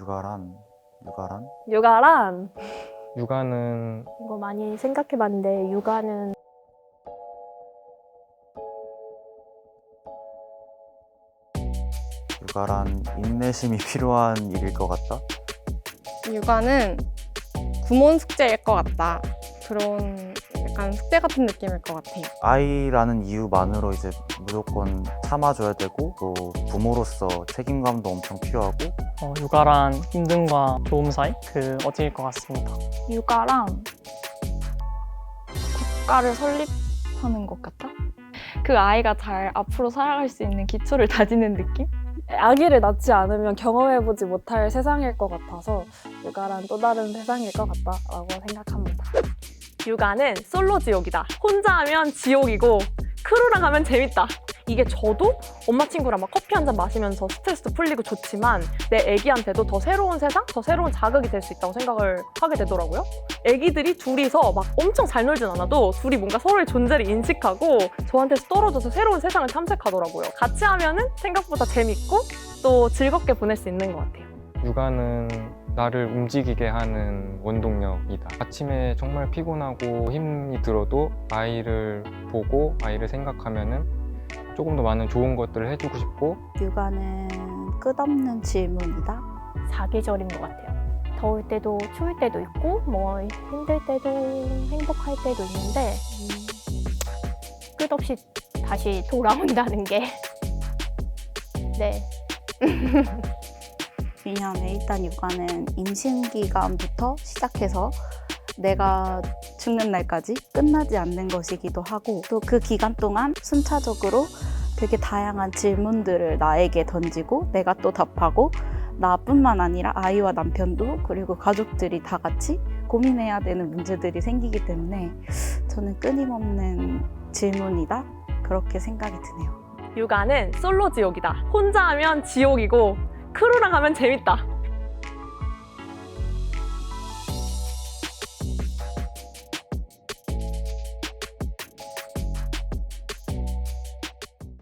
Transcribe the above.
육아란 육아란 육아란 육아는 이거 많이 생각해봤는데 육아는 육아란 인내심이 필요한 일일 것 같다. 육아는 구몬 숙제일 것 같다. 그런 약간 숙제 같은 느낌일 것 같아요. 아이라는 이유만으로 이제 무조건 참아줘야 되고 또 부모로서 책임감도 엄청 필요하고 어, 육아란 힘듦과 도움 사이 그 어디일 것 같습니다. 육아랑 국가를 설립하는 것 같다? 그 아이가 잘 앞으로 살아갈 수 있는 기초를 다지는 느낌? 아기를 낳지 않으면 경험해보지 못할 세상일 것 같아서 육아란 또 다른 세상일 것 같다라고 생각합니다. 육아는 솔로 지옥이다. 혼자 하면 지옥이고 크루랑 하면 재밌다. 이게 저도 엄마 친구랑 막 커피 한 잔 마시면서 스트레스도 풀리고 좋지만 내 애기한테도 더 새로운 세상, 더 새로운 자극이 될 수 있다고 생각을 하게 되더라고요. 애기들이 둘이서 막 엄청 잘 놀진 않아도 둘이 뭔가 서로의 존재를 인식하고 저한테서 떨어져서 새로운 세상을 탐색하더라고요. 같이 하면은 생각보다 재밌고 또 즐겁게 보낼 수 있는 것 같아요. 육아는 나를 움직이게 하는 원동력이다. 아침에 정말 피곤하고 힘이 들어도 아이를 보고 아이를 생각하면은 조금 더 많은 좋은 것들을 해주고 싶고 육아는 끝없는 질문이다. 사계절인 것 같아요. 더울 때도 추울 때도 있고 뭐 힘들 때도 행복할 때도 있는데 음, 끝없이 다시 돌아온다는 게 네. 왜냐하면 일단 육아는 임신 기간부터 시작해서 내가 죽는 날까지 끝나지 않는 것이기도 하고 또 그 기간 동안 순차적으로 되게 다양한 질문들을 나에게 던지고 내가 또 답하고 나뿐만 아니라 아이와 남편도 그리고 가족들이 다 같이 고민해야 되는 문제들이 생기기 때문에 저는 끊임없는 질문이다 그렇게 생각이 드네요. 육아는 솔로 지옥이다. 혼자 하면 지옥이고 크루랑 하면 재밌다.